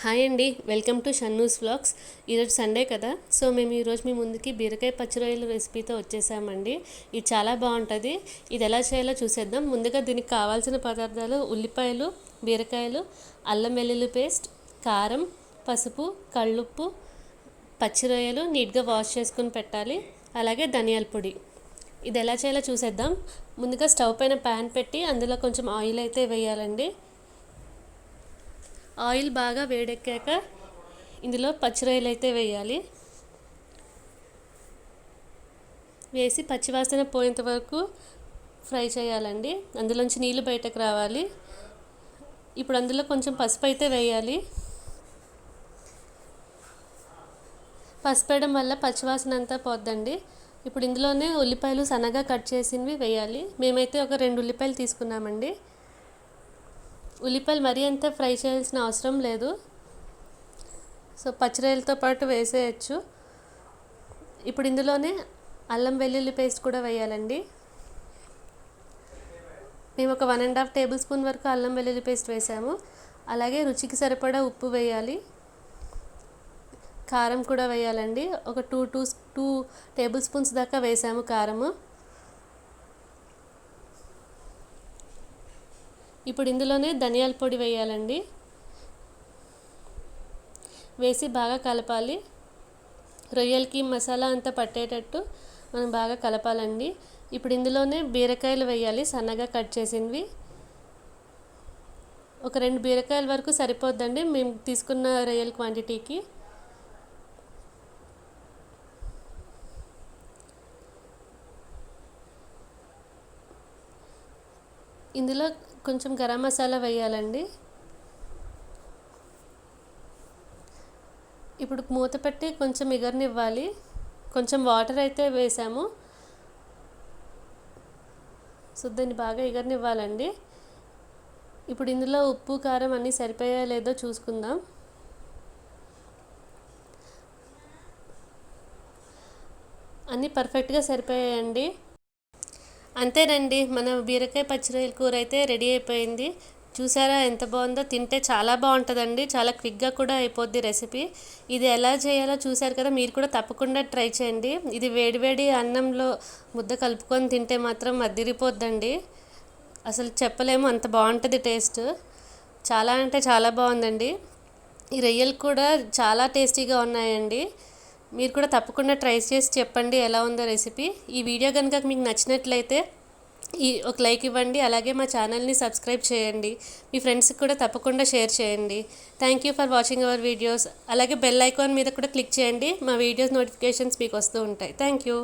Hi అండి welcome to Shannu's vlogs. ఈరోజు Sunday కదా సో మేము ఈరోజు మీ ముందుకి బీరకాయ పచ్చిరొయ్యల రెసిపీతో వచ్చేసామండి. ఇది చాలా బాగుంటుంది. ఇది ఎలా చేయాలో చూసేద్దాం. ముందుగా దీనికి కావాల్సిన పదార్థాలు ఉల్లిపాయలు బీరకాయలు అల్లం వెల్లుల్లి పేస్ట్ కారం పసుపు కళ్ళుప్పు పచ్చిరొయ్యలు నీట్గా వాష్ చేసుకుని పెట్టాలి. అలాగే ధనియాల పొడి. ఇది ఎలా చేయాలో చూసేద్దాం. ముందుగా స్టవ్ పైన ప్యాన్ పెట్టి అందులో కొంచెం ఆయిల్ అయితే వేయాలండి. ఆయిల్ బాగా వేడెక్కాక ఇందులో పచ్చిరొయ్యలు అయితే వేయాలి. వేసి పచ్చివాసన పోయేంత వరకు ఫ్రై చేయాలండి. అందులోంచి నీళ్ళు బయటకు రావాలి. ఇప్పుడు అందులో కొంచెం పసుపు అయితే వేయాలి. పసుపు వేయడం వల్ల పచ్చివాసన అంతా పోద్దండి. ఇప్పుడు ఇందులోనే ఉల్లిపాయలు సన్నగా కట్ చేసినవి వేయాలి. మేమైతే ఒక రెండు ఉల్లిపాయలు తీసుకున్నామండి. ఉల్లిపాయలు మరీ అంత ఫ్రై చేయాల్సిన అవసరం లేదు. సో పచ్చిరొయ్యలతో పాటు వేసేయచ్చు. ఇప్పుడు ఇందులోనే అల్లం వెల్లుల్లి పేస్ట్ కూడా వేయాలండి. మేము ఒక one and half tablespoon వరకు అల్లం వెల్లుల్లి పేస్ట్ వేసాము. అలాగే రుచికి సరిపడా ఉప్పు వేయాలి. కారం కూడా వేయాలండి. ఒక two two two tablespoons దాకా వేసాము కారము. ఇప్పుడు ఇందులోనే ధనియాల పొడి వేయాలండి. వేసి బాగా కలపాలి. రొయ్యలకి మసాలా అంతా పట్టేటట్టు మనం బాగా కలపాలండి. ఇప్పుడు ఇందులోనే బీరకాయలు వేయాలి సన్నగా కట్ చేసినవి. ఒక రెండు బీరకాయల వరకు సరిపోద్దండి. మేము తీసుకున్న రొయ్యల క్వాంటిటీకి ఇందులో కొంచెం గరం మసాలా వేయాలండి. ఇప్పుడు మూత పెట్టి కొంచెం ఇగర్నివ్వాలి కొంచెం వాటర్ అయితే వేసాము. సో దాన్ని బాగా ఇగర్నివ్వాలండి ఇప్పుడు ఇందులో ఉప్పు కారం అన్నీ సరిపోయా లేదో చూసుకుందాం. అన్నీ పర్ఫెక్ట్గా సరిపోయాయండి. అంతేనండి. మన బీరకాయ పచ్చిరొయ్యల కూర అయితే రెడీ అయిపోయింది. చూసారా ఎంత బాగుందో? తింటే చాలా బాగుంటుందండి. చాలా క్విక్గా కూడా అయిపోద్ది రెసిపీ. ఇది ఎలా చేయాలో చూసారు కదా మీరు కూడా తప్పకుండా ట్రై చేయండి. ఇది వేడివేడి అన్నంలో ముద్ద కలుపుకొని తింటే మాత్రం అదిరిపోద్దండి. అసలు చెప్పలేము అంత బాగుంటుంది టేస్ట్. చాలా అంటే చాలా బాగుందండి. ఈ రొయ్యలు కూడా చాలా టేస్టీగా ఉన్నాయండి. మీరు కూడా తప్పకుండా ట్రై చేసి చెప్పండి ఎలా ఉందో రెసిపీ. ఈ వీడియో కనుక మీకు నచ్చినట్లయితే ఈ ఒక లైక్ ఇవ్వండి అలాగే మా ఛానల్ని సబ్స్క్రైబ్ చేయండి. మీ ఫ్రెండ్స్కి కూడా తప్పకుండా షేర్ చేయండి. Thank you for watching our videos అలాగే బెల్ ఐకాన్ మీద కూడా క్లిక్ చేయండి. మా వీడియోస్ నోటిఫికేషన్స్ మీకు వస్తూ ఉంటాయి. Thank you